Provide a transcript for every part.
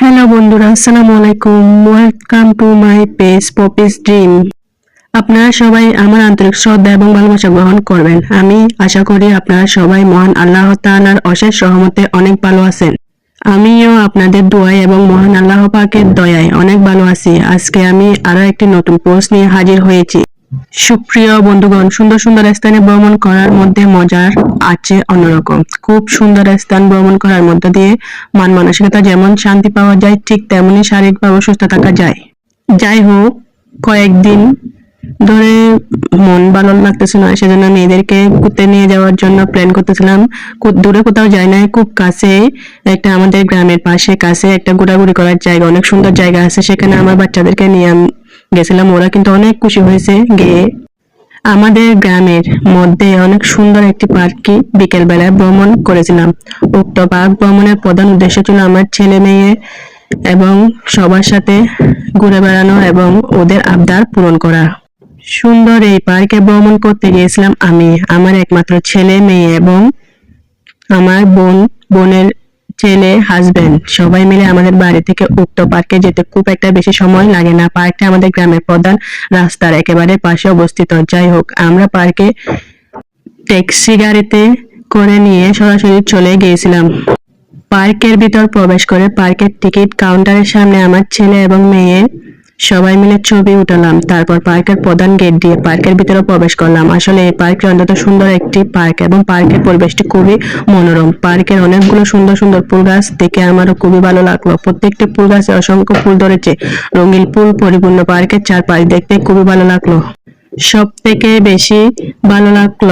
Hello বন্ধুরা, আসসালামু আলাইকুম। Welcome to my page Poppy's dream আপনারা সবাই আমার আন্তরিক শ্রদ্ধা এবং ভালোবাসা গ্রহণ করবেন। আমি আশা করি আপনারা সবাই মহান আল্লাহ তাআলার অশেষ সহমতে অনেক ভালো আছেন। আমিও আপনাদের দোয়ায় এবং মহান আল্লাহ পাকের দয়ায় অনেক ভালো আছি। আজকে আমি আরও একটি নতুন পোস্ট নিয়ে হাজির হয়েছি। সুপ্রিয় বন্ধুগণ, সুন্দর সুন্দর স্থানে ভ্রমণ করার মধ্যে মজার আছে অন্যরকম। খুব সুন্দর স্থান ভ্রমণ করার মধ্য দিয়ে মান মানসিকতা যেমন শান্তি পাওয়া যায়, ঠিক তেমনি শারীরিকভাবে সুস্থ থাকা যায়। যাই হোক, কয়েকদিন ধরে মন ভালো লাগতেছে না, সেজন্য মেয়েদেরকে ঘুরতে নিয়ে যাওয়ার জন্য প্ল্যান করতেছিলাম। দূরে কোথাও যাই না খুব কাছে একটা আমাদের গ্রামের পাশে কাছে একটা ঘোরাঘুরি করার জায়গা, অনেক সুন্দর জায়গা আছে, সেখানে আমার বাচ্চাদেরকে নিয়ে গেছিলাম, ওরা কিন্তু অনেক খুশি হয়েছে গিয়ে। আমাদের গ্রামের মধ্যে অনেক সুন্দর একটি পার্কে বিকেল বেলায় ভ্রমণ করেছিলাম। উক্ত পার্ক ভ্রমণের প্রধান উদ্দেশ্য ছিল আমার ছেলে মেয়ে এবং সবার সাথে ঘুরে বেড়ানো এবং ওদের আবদার পূরণ করা। সুন্দর এই পার্কে ভ্রমণ করতে গিয়েছিলাম আমি, আমার একমাত্র ছেলে মেয়ে এবং আমার বোন, বোনের ছেলে হাজবেন্ড সবাই মিলে আমাদের বাড়ি থেকে উক্ত পার্কে যেতে খুব একটা বেশি সময় লাগে না। পার্কটা আমাদের গ্রামের প্রধান রাস্তার একেবারে পাশে অবস্থিত। যাই হোক, আমরা পার্কে ট্যাক্সি গাড়িতে করে নিয়ে সরাসরি চলে গিয়েছিলাম। পার্কের ভিতর প্রবেশ করে পার্কের টিকিট কাউন্টারের সামনে আমার ছেলে এবং মেয়ে সবাই মিলে ছবি উঠালাম, তারপর পার্কের প্রধান গেট দিয়ে পার্কের ভিতরে প্রবেশ করলাম। আসলে এই পার্কটি অন্তত সুন্দর একটি পার্ক এবং পার্কের পরিবেশটি খুবই মনোরম। পার্কের অনেকগুলো সুন্দর সুন্দর ফুল গাছ দেখে আমারও খুবই ভালো লাগল। প্রত্যেকটি ফুল গাছে অসংখ্য ফুল ধরেছে। রঙিন ফুল, পরিপূর্ণ পার্কের চারপাশ দেখতে খুবই ভালো লাগল। সব থেকে বেশি ভালো লাগল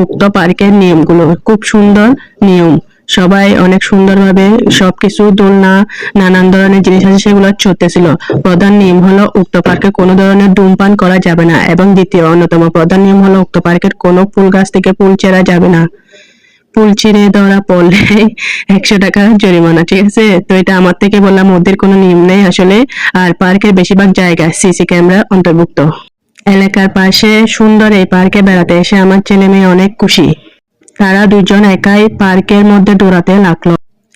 উক্ত পার্কের নিয়মগুলো। খুব সুন্দর নিয়ম। সবাই অনেক সুন্দরভাবে সবকিছু দোলনা, নানান ধরনের জিনিস আছে সেগুলো চলতেছিল। প্রধান নিয়ম হলো উক্ত পার্কে কোনো ধরনের ধূমপান করা যাবে না এবং দ্বিতীয়, অন্যতম প্রধান নিয়ম হলো উক্ত পার্কের কোনো ফুল গাছ থেকে ফুল চেরা যাবে না। ফুল ছিঁড়ে ধরা পড়লে একশো টাকা জরিমানা, ঠিক আছে? তো এটা আমার থেকে বললাম, ওদের কোনো নিয়ম নেই আসলে। আর পার্কের বেশিরভাগ জায়গায় সিসি ক্যামেরা অন্তর্ভুক্ত। এলাকার পাশে সুন্দর এই পার্কে বেড়াতে এসে আমার ছেলে মেয়ে অনেক খুশি। তারা দুজন একাই পার্কের মধ্যে দৌড়াতে লাগল।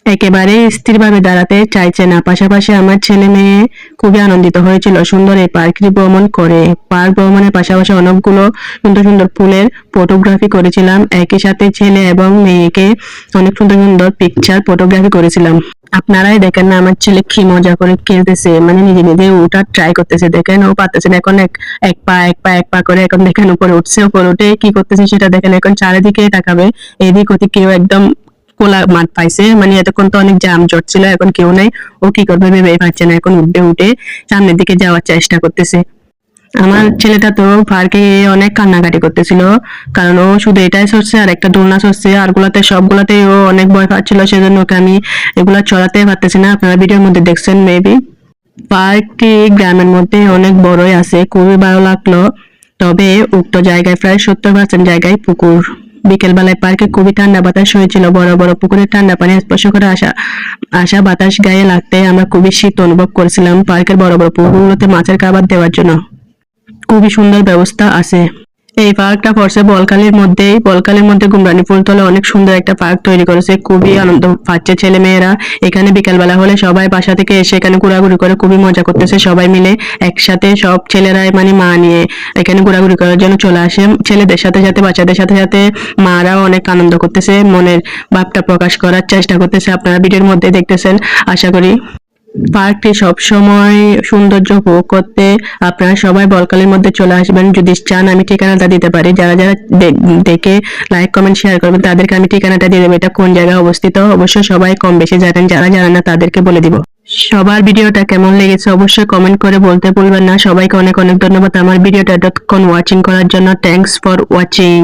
একেবারে স্থিরভাবে দাঁড়াতে চাইছে না। পাশাপাশি আমার ছেলে মেয়ে খুবই আনন্দিত হয়েছিল। সুন্দর এই পার্কটি ভ্রমণ করে। পার্ক ভ্রমণের পাশাপাশি অনেকগুলো সুন্দর সুন্দর ফুলের ফটোগ্রাফি করেছিলাম। একই সাথে ছেলে এবং মেয়েকে অনেক সুন্দর সুন্দর পিকচার ফটোগ্রাফি করেছিলাম। আপনারাই দেখেন না, আমার ছেলে কি মজা করে খেলতেছে মানে নিজে নিজে ওঠার ট্রাই করতেছে, দেখেন ও পারতেছে না, এখন এক পা এক পা এক পা করে এখন দেখেন উপরে উঠছে, উপরে উঠে কি করতেছে সেটা দেখেন, এখন চারিদিকে তাকাবে, এদিক ওদিক কেউ একদম খোলা মাঠ পাইছে মানে এতক্ষণ তো অনেক জাম জট ছিল এখন কেউ নাই, ও কি করবে ভেবে পাচ্ছে না, এখন উঠে উঠে সামনের দিকে যাওয়ার চেষ্টা করতেছে। আমার ছেলেটা তো পার্কে অনেক কান্নাকাটি করতেছিল, কারণ ও শুধু এটাই সরছে, আর একটা দোলনা সরছে, আর গুলাতে, সবগুলাতেই ও অনেক ভয় পাচ্ছিল, সেজন্য ওকে আমি এগুলা চড়াতে পারতেছি না। আপনারা ভিডিওর মধ্যে দেখছেন মেবি পার্কটি গ্রামের মধ্যে অনেক বড়ই আছে, খুবই ভালো লাগল। তবে উক্ত জায়গায় প্রায় সত্তর পার্সেন্ট জায়গায় পুকুর। বিকেল বেলায় পার্কে খুবই ঠান্ডা বাতাস হয়েছিল, বড় বড় পুকুরের ঠান্ডা পানি স্পর্শ করে আসা আসা বাতাস গায়ে লাগতে আমরা খুবই শীত অনুভব করেছিলাম পার্কের বড় বড় পুকুরগুলোতে মাছের খাবার দেওয়ার জন্য। খুবই সুন্দর ব্যবস্থা আছে। এই পার্কটা পড়ছে বলকালির মধ্যেই, বলকালির মধ্যে গুমরানি ফুলতলে অনেক সুন্দর একটা পার্ক তৈরি করেছে। খুবই আনন্দ পাচ্ছে ছেলে মেয়েরা এখানে বিকালবেলা হলে সবাই বাসা থেকে এসে এখানে ঘোরাঘুরি করে খুবই মজা করতেছে সবাই মিলে একসাথে। সব ছেলেরাই মানে মা নিয়ে এখানে ঘোরাঘুরি করার জন্য চলে আসে। ছেলেদের সাথে সাথে, বাচ্চাদের সাথে সাথে মারাও অনেক আনন্দ করতেছে। মনের ভাবটা প্রকাশ করার চেষ্টা করতেছে আপনারা ভিডিওর মধ্যে দেখতেছেন। আশা করি পার্কটি সব সময় সৌন্দর্য উপভোগ করতে আপনারা সবাই বলকালের মধ্যে চলে আসবেন। যদি চান আমি ঠিকানাটা দিতে পারি। যারা যারা দেখে লাইক কমেন্ট শেয়ার করবেন, তাদেরকে আমি ঠিকানাটা দিয়ে দেবো। এটা কোন জায়গায় অবস্থিত? অবশ্যই সবাই কম বেশি জানেন। যারা জানেন না, তাদেরকে বলে দিব। সবার ভিডিওটা কেমন লেগেছে অবশ্যই কমেন্ট করে বলতে ভুলবেন না। সবাইকে অনেক অনেক ধন্যবাদ। আমার ভিডিওটা এতক্ষণ ওয়াচিং করার জন্য। Thanks for watching